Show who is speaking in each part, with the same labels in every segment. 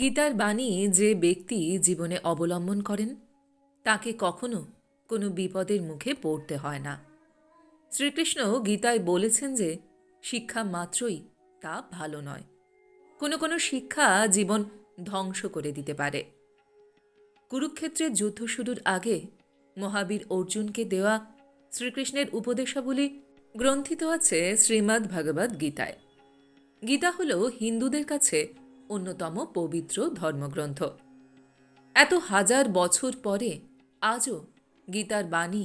Speaker 1: গীতার বাণী যে ব্যক্তি জীবনে অবলম্বন করেন, তাকে কখনো কোনো বিপদের মুখে পড়তে হয় না। শ্রীকৃষ্ণ গীতায় বলেছেন যে, শিক্ষা মাত্রই তা ভালো নয়। কোনো কোনো শিক্ষা জীবন ধ্বংস করে দিতে পারে। কুরুক্ষেত্রের যুদ্ধ শুরুর আগে মহাবীর অর্জুনকে দেওয়া শ্রীকৃষ্ণের উপদেশাবলী গ্রন্থিত আছে শ্রীমদ্ ভগবদ্ গীতায়। গীতা হল হিন্দুদের কাছে অন্যতম পবিত্র ধর্মগ্রন্থ। এত হাজার বছর পরে আজও গীতার বাণী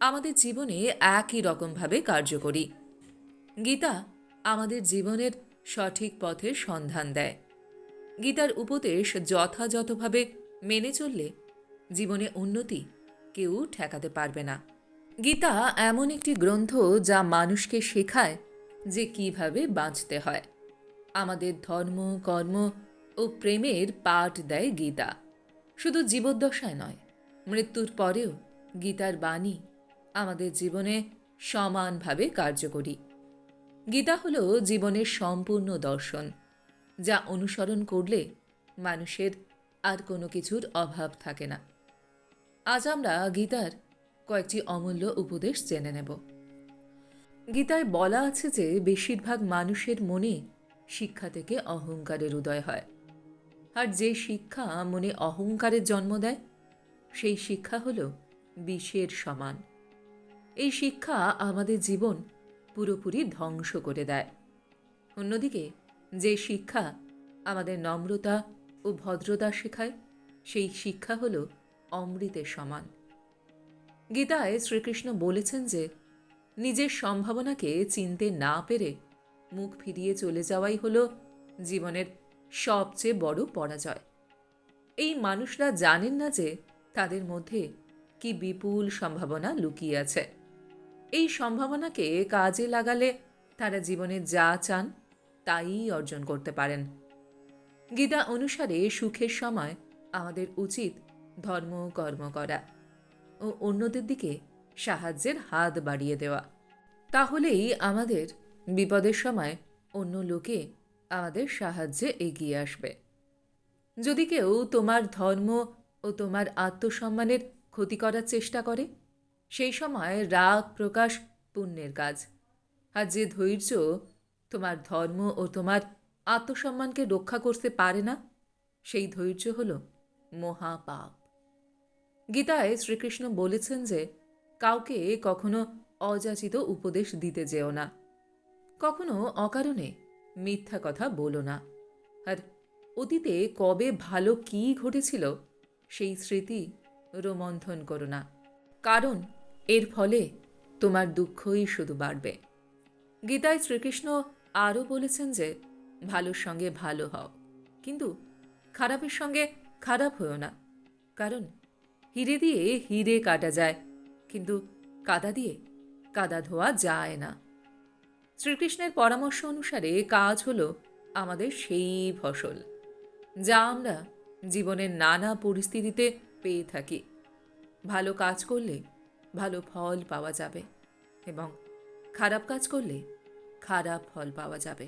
Speaker 1: আমাদের জীবনে একই রকমভাবে কার্যকরী। গীতা আমাদের জীবনের সঠিক পথের সন্ধান দেয়। গীতার উপদেশ যথাযথভাবে মেনে চললে জীবনে উন্নতি কেউ ঠেকাতে পারবে না। গীতা এমন একটি গ্রন্থ যা মানুষকে শেখায় যে কীভাবে বাঁচতে হয়। আমাদের ধর্ম, কর্ম ও প্রেমের পাঠ দেয় গীতা। শুধু জীবদ্দশায় নয়, মৃত্যুর পরেও গীতার বাণী আমাদের জীবনে সমানভাবে কার্যকরী। গীতা হল জীবনের সম্পূর্ণ দর্শন, যা অনুসরণ করলে মানুষের আর কোনো কিছুর অভাব থাকে না। আজ আমরা গীতার কয়েকটি অমূল্য উপদেশ জেনে নেব। গীতায় বলা আছে যে, বেশিরভাগ মানুষের মনে শিক্ষা থেকে অহংকারের উদয় হয়। আর যে শিক্ষা মনে অহংকারের জন্ম দেয়, সেই শিক্ষা হল বিষের সমান। এই শিক্ষা আমাদের জীবন পুরোপুরি ধ্বংস করে দেয়। অন্যদিকে, যে শিক্ষা আমাদের নম্রতা ও ভদ্রতা শেখায়, সেই শিক্ষা হল অমৃতের সমান। গীতায় শ্রীকৃষ্ণ বলেছেন যে, নিজের সম্ভাবনাকে চিনতে না পেরে মুখ ফিরিয়ে চলে যাওয়াই হল জীবনের সবচেয়ে বড় পরাজয়। এই মানুষরা জানেন না যে তাদের মধ্যে কি বিপুল সম্ভাবনা লুকিয়ে আছে। এই সম্ভাবনাকে কাজে লাগালে তারা জীবনে যা চান তাই অর্জন করতে পারেন। গীতা অনুসারে সুখের সময় আমাদের উচিত ধর্ম, কর্ম করা ও অন্যদের দিকে সাহায্যের হাত বাড়িয়ে দেওয়া। তাহলেই আমাদের বিপদের সময় অন্য লোকে আমাদের সাহায্যে এগিয়ে আসবে। যদি কেউ তোমার ধর্ম ও তোমার আত্মসম্মানের ক্ষতি করার চেষ্টা করে, সেই সময় রাগ প্রকাশ পুণ্যের কাজ। আর যে ধৈর্য তোমার ধর্ম ও তোমার আত্মসম্মানকে রক্ষা করতে পারে না, সেই ধৈর্য হল মহাপাপ। গীতায় শ্রীকৃষ্ণ বলেছেন যে, কাউকে কখনো অযাচিত উপদেশ দিতে যেও না। কখনো অকারণে মিথ্যা কথা বলো না। আর অতীতে কবে ভালো কী ঘটেছিল, সেই স্মৃতি রোমন্থন করো না। কারণ এর ফলে তোমার দুঃখই শুধু বাড়বে। গীতায় শ্রীকৃষ্ণ আরও বলেছেন যে, ভালোর সঙ্গে ভালো হও। কিন্তু খারাপের সঙ্গে খারাপ হও না। কারণ হিরে দিয়ে হিরে কাটা যায়, কিন্তু কাদা দিয়ে কাদা ধোয়া যায় না। শ্রীকৃষ্ণের পরামর্শ অনুসারে কাজ হল আমাদের সেই ফসল, যা আমরা জীবনের নানা পরিস্থিতিতে পেয়ে থাকি। ভালো কাজ করলে ভালো ফল পাওয়া যাবে এবং খারাপ কাজ করলে খারাপ ফল পাওয়া যাবে।